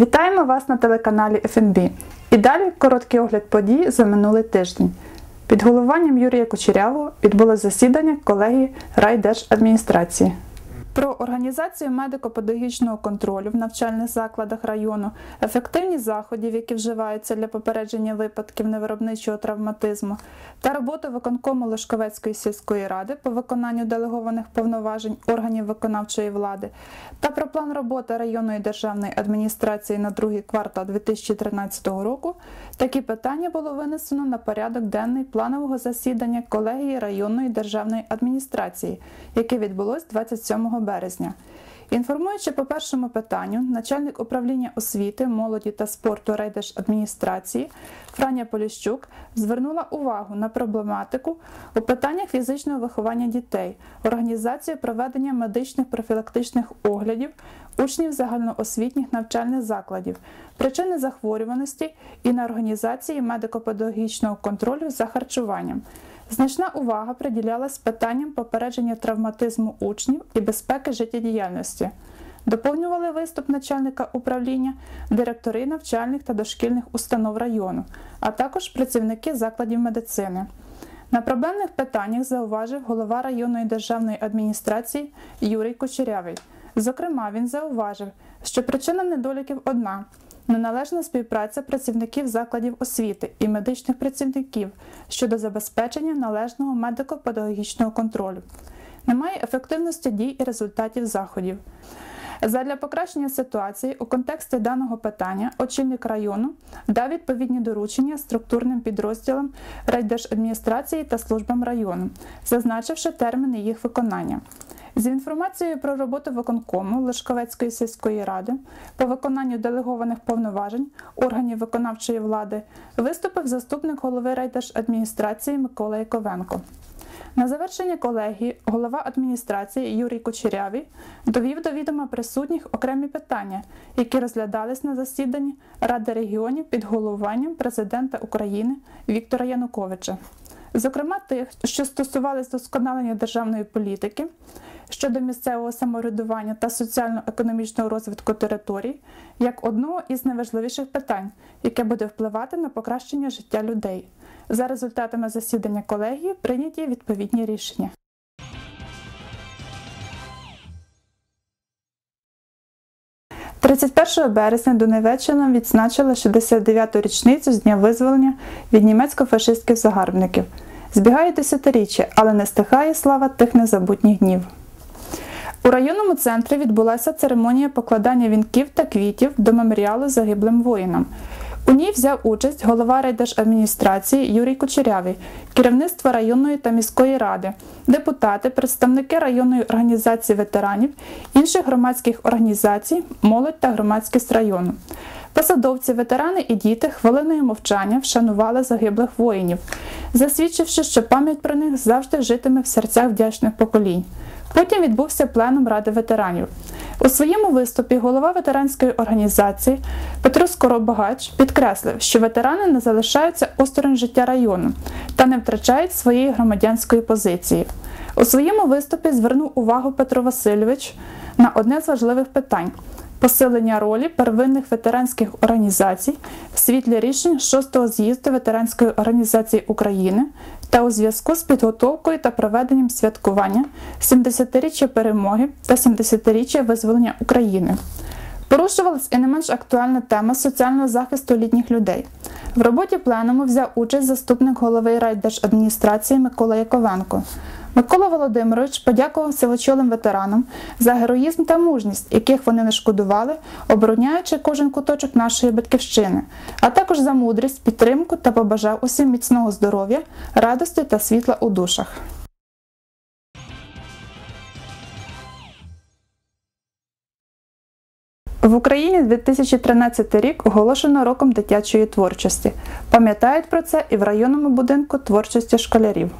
Вітаємо вас на телеканалі ФНБ. І далі короткий огляд подій за минулий тиждень. Під головуванням Юрія Кучерявого відбулося засідання колегії райдержадміністрації. Про організацію медико-педагогічного контролю в навчальних закладах району, ефективність заходів, які вживаються для попередження випадків невиробничого травматизму, та роботу виконкому Лешковецької сільської ради по виконанню делегованих повноважень органів виконавчої влади, та про план роботи районної державної адміністрації на другий квартал 2013 року, такі питання було винесено на порядок денний планового засідання колегії районної державної адміністрації, яке відбулось 27 березня. Інформуючи по першому питанню, начальник управління освіти, молоді та спорту райдержадміністрації Франя Поліщук звернула увагу на проблематику у питаннях фізичного виховання дітей, організацію проведення медичних профілактичних оглядів учнів загальноосвітніх навчальних закладів, причини захворюваності і на організації медико-педагогічного контролю за харчуванням. Значна увага приділялась питанням попередження травматизму учнів і безпеки життєдіяльності. Доповнювали виступ начальника управління, директори навчальних та дошкільних установ району, а також працівники закладів медицини. На проблемних питаннях зауважив голова районної державної адміністрації Юрій Кучерявий. Зокрема, він зауважив, що причина недоліків одна неналежна співпраця працівників закладів освіти і медичних працівників щодо забезпечення належного медико-педагогічного контролю. Немає ефективності дій і результатів заходів. Задля покращення ситуації у контексті даного питання очільник району дав відповідні доручення структурним підрозділам райдержадміністрації та службам району, зазначивши терміни їх виконання. З інформацією про роботу виконкому Лишковецької сільської ради по виконанню делегованих повноважень органів виконавчої влади виступив заступник голови райдержадміністрації Микола Яковенко. На завершення колегії голова адміністрації Юрій Кучерявий довів до відома присутніх окремі питання, які розглядались на засіданні Ради регіонів під головуванням президента України Віктора Януковича. Зокрема, тих, що стосувалися досконалення державної політики щодо місцевого самоврядування та соціально-економічного розвитку територій, як одного із найважливіших питань, яке буде впливати на покращення життя людей. За результатами засідання колегії прийняті відповідні рішення. – 31 березня до Донеччина відзначила 69-ту річницю з дня визволення від німецько-фашистських загарбників. Збігає десятиріччя, але не стихає слава тих незабутніх днів. У районному центрі відбулася церемонія покладання вінків та квітів до меморіалу загиблим воїнам. У ній взяв участь голова райдержадміністрації Юрій Кучерявий, керівництво районної та міської ради, депутати, представники районної організації ветеранів, інших громадських організацій, молодь та громадськість району. Посадовці, ветерани і діти хвилиною мовчання вшанували загиблих воїнів, засвідчивши, що пам'ять про них завжди житиме в серцях вдячних поколінь. Потім відбувся пленум Ради ветеранів. У своєму виступі голова ветеранської організації Петро Скоробагач підкреслив, що ветерани не залишаються осторонь життя району та не втрачають своєї громадянської позиції. У своєму виступі звернув увагу Петро Васильович на одне з важливих питань посилення ролі первинних ветеранських організацій в світлі рішень 6-го з'їзду ветеранської організації України та у зв'язку з підготовкою та проведенням святкування 70-річчя перемоги та 70-річчя визволення України. Порушувалась і не менш актуальна тема соціального захисту літніх людей. В роботі пленуму взяв участь заступник голови райдержадміністрації Микола Яковенко. Микола Володимирович подякував силочолим ветеранам за героїзм та мужність, яких вони не шкодували, обороняючи кожен куточок нашої батьківщини, а також за мудрість, підтримку та побажав усім міцного здоров'я, радості та світла у душах. В Україні 2013 рік оголошено роком дитячої творчості. Пам'ятають про це і в районному будинку творчості школярів.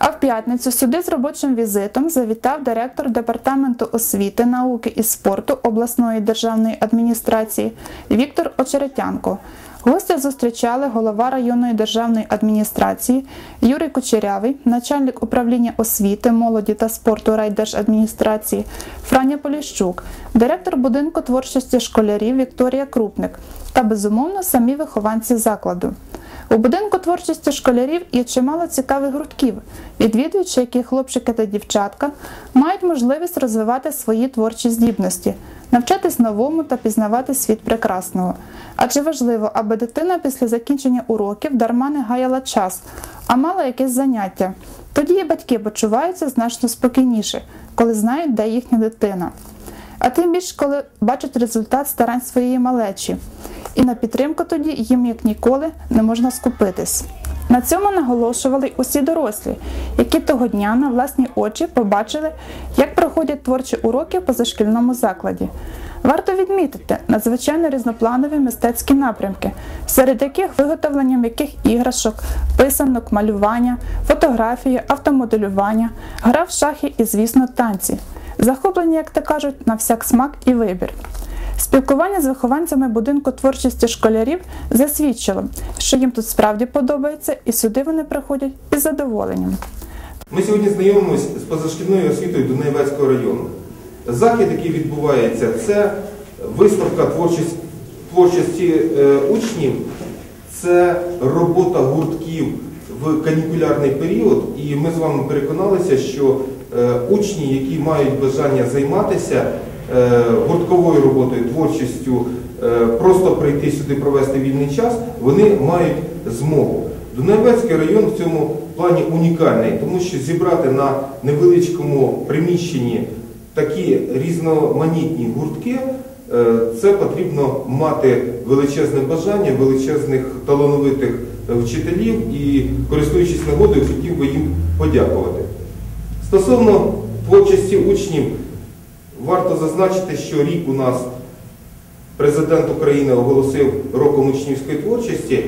А в п'ятницю сюди з робочим візитом завітав директор департаменту освіти, науки і спорту обласної державної адміністрації Віктор Очеретянко. Гостя зустрічали голова районної державної адміністрації Юрій Кучерявий, начальник управління освіти, молоді та спорту райдержадміністрації Франя Поліщук, директор будинку творчості школярів Вікторія Крупник та, безумовно, самі вихованці закладу. У будинку творчості школярів є чимало цікавих гуртків, відвідуючи які хлопчики та дівчатка мають можливість розвивати свої творчі здібності, навчатись новому та пізнавати світ прекрасного. Адже важливо, аби дитина після закінчення уроків дарма не гаяла час, а мала якесь заняття. Тоді і батьки почуваються значно спокійніше, коли знають, де їхня дитина. А тим більше, коли бачать результат старань своєї малечі. І на підтримку тоді їм як ніколи не можна скупитись. На цьому наголошували й усі дорослі, які того дня на власні очі побачили, як проходять творчі уроки в позашкільному закладі. Варто відмітити надзвичайно різнопланові мистецькі напрямки, серед яких виготовлення м'яких іграшок, писанок, малювання, фотографії, автомоделювання, гра в шахи і, звісно, танці. Захоплені, як то кажуть, на всяк смак і вибір. Спілкування з вихованцями будинку творчості школярів засвідчило, що їм тут справді подобається, і сюди вони приходять із задоволенням. Ми сьогодні знайомимося з позашкільною освітою Дунаєвецького району. Захід, який відбувається, це виставка творчості, творчості е, учнів, це робота гуртків в канікулярний період. І ми з вами переконалися, що е, учні, які мають бажання займатися гуртковою роботою, творчістю, е, просто прийти сюди провести вільний час, вони мають змогу. Дунаєвецький район в цьому плані унікальний, тому що зібрати на невеличкому приміщенні такі різноманітні гуртки, е, це потрібно мати величезне бажання, величезних талановитих е, вчителів і, користуючись нагодою, хотів би їм подякувати. Стосовно творчості учнів, варто зазначити, що рік у нас президент України оголосив роком учнівської творчості.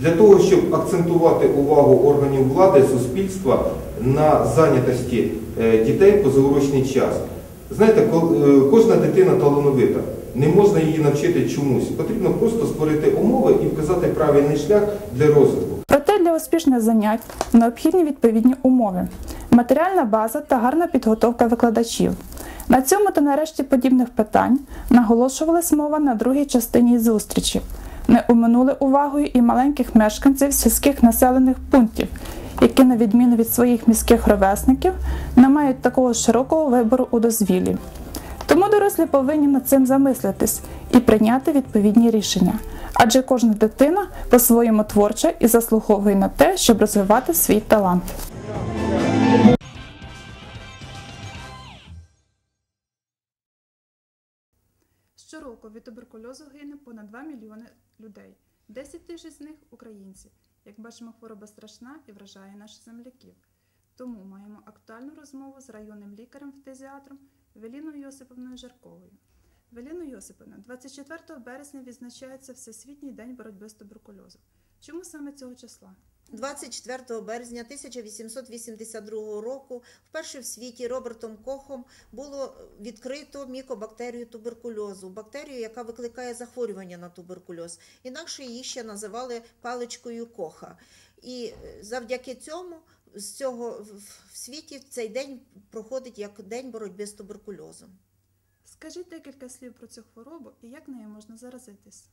Для того, щоб акцентувати увагу органів влади, суспільства на зайнятості е, дітей позаурочний час. Знаєте, е, кожна дитина талановита, не можна її навчити чомусь. Потрібно просто створити умови і вказати правильний шлях для розвитку. Проте для успішних занять необхідні відповідні умови, матеріальна база та гарна підготовка викладачів. На цьому та нарешті подібних питань наголошувалась мова на другій частині зустрічі. Не оминули увагою і маленьких мешканців сільських населених пунктів, які, на відміну від своїх міських ровесників, не мають такого широкого вибору у дозвіллі. Тому дорослі повинні над цим замислитись і прийняти відповідні рішення. Адже кожна дитина по-своєму творча і заслуговує на те, щоб розвивати свій талант. Щороку від туберкульозу гине понад 2 мільйони людей. 10 тисяч з них українці. Як бачимо, хвороба страшна і вражає наших земляків. Тому маємо актуальну розмову з районним лікарем-фтезіатром Веліною Йосиповною Жарковою. Веліно Йосиповна, 24 березня відзначається Всесвітній день боротьби з туберкульозом. Чому саме цього числа? 24 березня 1882 року вперше в світі Робертом Кохом було відкрито мікобактерію туберкульозу, бактерію, яка викликає захворювання на туберкульоз. Інакше її ще називали паличкою Коха. І е, завдяки цьому з цього в- в світі цей день проходить як день боротьби з туберкульозом. Скажіть декілька слів про цю хворобу і як нею можна заразитись.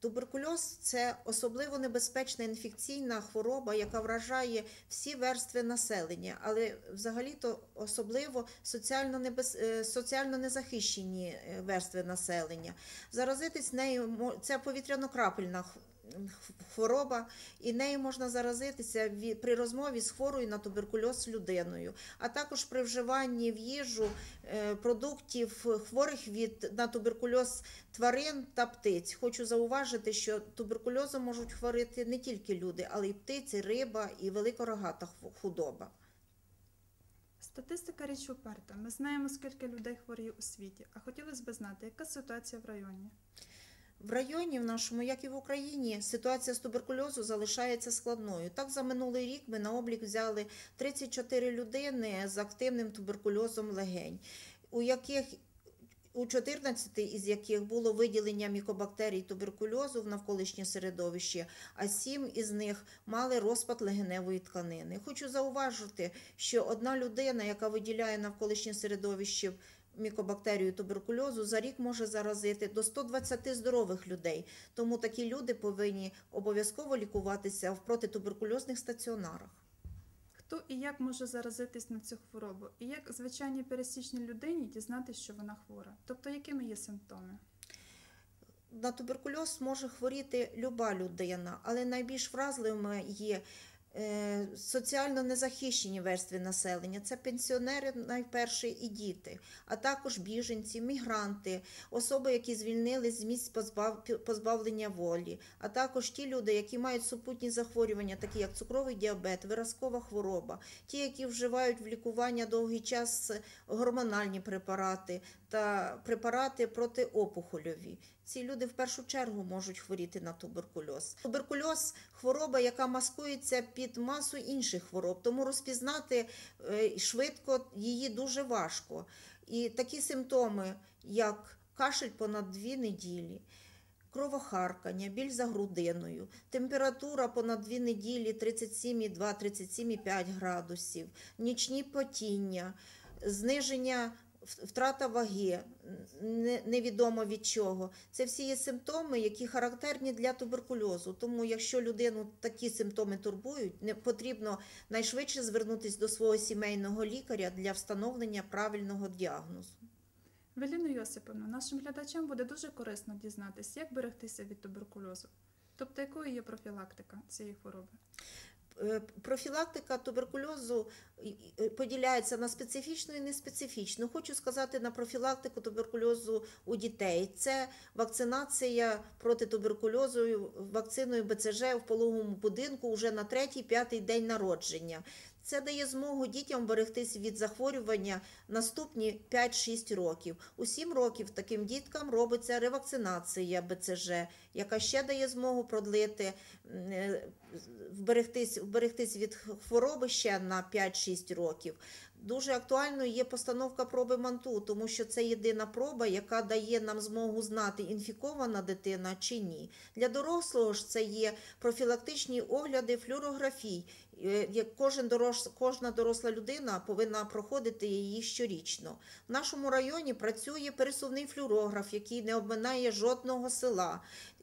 Туберкульоз це особливо небезпечна інфекційна хвороба, яка вражає всі верстви населення, але взагалі-то особливо соціально, небез... е, соціально незахищені е, верстви населення. Заразитись нею це повітряно-крапельна хвороба, і нею можна заразитися при розмові з хворою на туберкульоз людиною, а також при вживанні в їжу е, продуктів хворих від на туберкульоз тварин та птиць. Хочу зауважити, що туберкульозом можуть хворити не тільки люди, але й птиці, риба і великорогата худоба. Статистика річ уперта. Ми знаємо, скільки людей хворіє у світі, а хотілося б знати, яка ситуація в районі. В районі в нашому, як і в Україні, ситуація з туберкульозу залишається складною. Так, за минулий рік ми на облік взяли 34 людини з активним туберкульозом легень, у яких у 14 із яких було виділення мікобактерій туберкульозу в навколишнє середовище, а 7 із них мали розпад легеневої тканини. Хочу зауважити, що одна людина, яка виділяє навколишнє середовище мікобактерію туберкульозу, за рік може заразити до 120 здорових людей. Тому такі люди повинні обов'язково лікуватися в протитуберкульозних стаціонарах. Хто і як може заразитись на цю хворобу? І як звичайній пересічній людині дізнатися, що вона хвора? Тобто, якими є симптоми? На туберкульоз може хворіти люба людина, але найбільш вразливими є соціально незахищені верстви населення. Це пенсіонери найперше і діти, а також біженці, мігранти, особи, які звільнились з місць позбав, позбавлення волі, а також ті люди, які мають супутні захворювання, такі як цукровий діабет, виразкова хвороба, ті, які вживають в лікування довгий час гормональні препарати та препарати протиопухольові. Ці люди в першу чергу можуть хворіти на туберкульоз. Туберкульоз хвороба, яка маскується під масу інших хвороб, тому розпізнати е, швидко її дуже важко. І такі симптоми, як кашель понад дві неділі. Кровохаркання, біль за грудиною, температура понад дві неділі 37,2-37,5 градусів, нічні потіння, зниження втрата ваги, не- невідомо від чого. Це всі є симптоми, які характерні для туберкульозу. Тому, якщо людину такі симптоми турбують, не потрібно найшвидше звернутися до свого сімейного лікаря для встановлення правильного діагнозу. Веліно Йосиповна, нашим глядачам буде дуже корисно дізнатися, як берегтися від туберкульозу. Тобто, якою є профілактика цієї хвороби? Е, Профілактика туберкульозу і- поділяється на специфічну і неспецифічну. Хочу сказати на профілактику туберкульозу у дітей. Це вакцинація проти туберкульозу вакциною БЦЖ в пологовому будинку вже на третій-п'ятий день народження. Це дає змогу дітям берегтись від захворювання наступні 5-6 років. У 7 років таким діткам робиться ревакцинація БЦЖ, яка ще дає змогу продлити е, вберегтись, вберегтись від хвороби ще на 5-6 років. Дуже актуальною є постановка проби манту, тому що це єдина проба, яка дає нам змогу знати, інфікована дитина чи ні. Для дорослого ж це є профілактичні огляди флюорографій. Е, як Кожен дорож, кожна доросла людина повинна проходити її щорічно. В нашому районі працює пересувний флюорограф, який не обминає жодного села.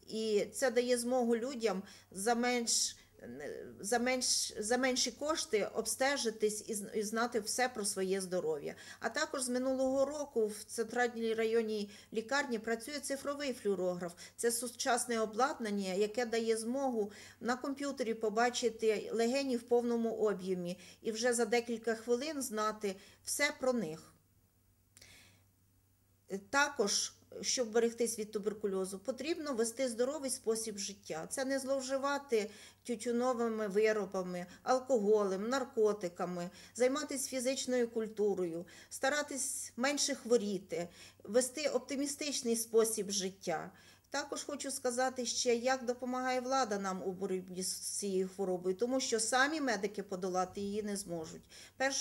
І це дає змогу людям за менш за, менш, за менші кошти обстежитись і, знати все про своє здоров'я. А також з минулого року в центральній районній лікарні працює цифровий флюорограф. Це сучасне обладнання, яке дає змогу на комп'ютері побачити легені в повному об'ємі і вже за декілька хвилин знати все про них. Також, щоб берегтись від туберкульозу, потрібно вести здоровий спосіб життя. Це не зловживати тютюновими виробами, алкоголем, наркотиками, займатися фізичною культурою, старатись менше хворіти, вести оптимістичний спосіб життя. Також хочу сказати ще, як допомагає влада нам у боротьбі з цією хворобою, тому що самі медики подолати її не зможуть.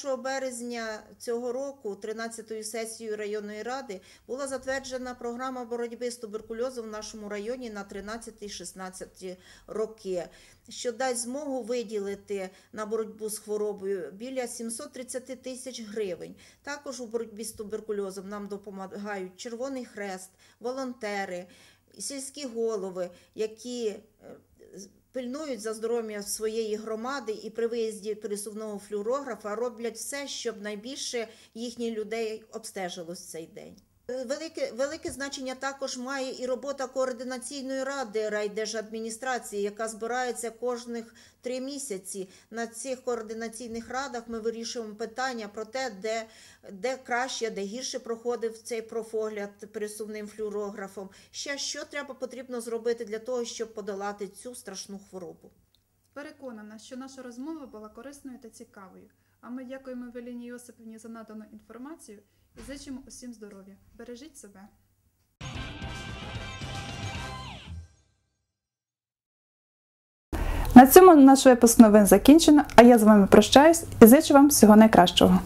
1 березня цього року, 13-ю сесією районної ради, була затверджена програма боротьби з туберкульозом в нашому районі на 13-16 роки, що дасть змогу виділити на боротьбу з хворобою біля 730 тисяч гривень. Також у боротьбі з туберкульозом нам допомагають Червоний Хрест, волонтери, сільські голови, які е, пильнують за здоров'я своєї громади і при виїзді пересувного флюорографа роблять все, щоб найбільше їхніх людей обстежилось цей день. Е, Велике, велике значення також має і робота координаційної ради райдержадміністрації, яка збирається кожних три місяці. На цих координаційних радах ми вирішуємо питання про те, де, де краще, де гірше проходив цей профогляд пересувним флюорографом. Ще що треба потрібно зробити для того, щоб подолати цю страшну хворобу. Переконана, що наша розмова була корисною та цікавою. А ми дякуємо Веліні Йосиповні за надану інформацію зичимо усім здоров'я. Бережіть себе. На цьому наш випуск новин закінчено, а я з вами прощаюсь і зичу вам всього найкращого.